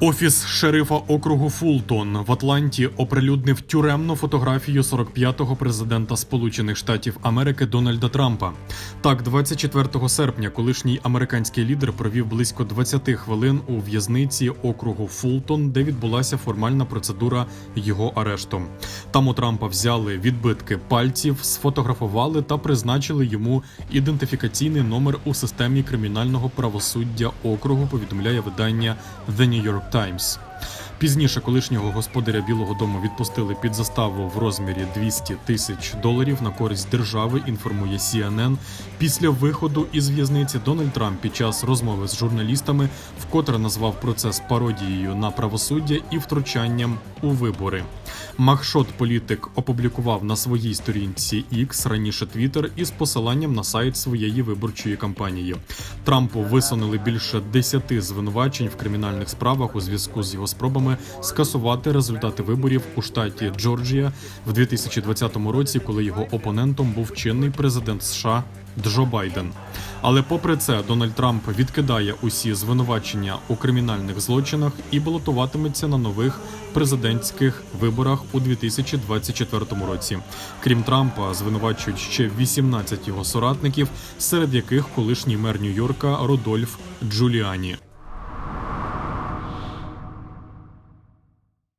Офіс шерифа округу Фултон в Атланті оприлюднив тюремну фотографію 45-го президента Сполучених Штатів Америки Дональда Трампа. Так, 24 серпня колишній американський лідер провів близько 20 хвилин у в'язниці округу Фултон, де відбулася формальна процедура його арешту. Там у Трампа взяли відбитки пальців, сфотографували та призначили йому ідентифікаційний номер у системі кримінального правосуддя округу. Повідомляє видання The New York Times. Пізніше колишнього господаря Білого Дому відпустили під заставу в розмірі 200 тисяч доларів на користь держави. Інформує CNN. Після виходу із в'язниці Дональд Трамп під час розмови з журналістами вкотре назвав процес пародією на правосуддя і втручанням у вибори. Махшот політик опублікував на своїй сторінці X, раніше Twitter, із посиланням на сайт своєї виборчої кампанії. Трампу висунули більше 10 звинувачень в кримінальних справах у зв'язку з його спробами скасувати результати виборів у штаті Джорджія в 2020 році, коли його опонентом був чинний президент США Джо Байден. Але попри це, Дональд Трамп відкидає усі звинувачення у кримінальних злочинах і балотуватиметься на нових президентських виборах у 2024 році. Крім Трампа, звинувачують ще 18 його соратників, серед яких колишній мер Нью-Йорка Родольф Джуліані.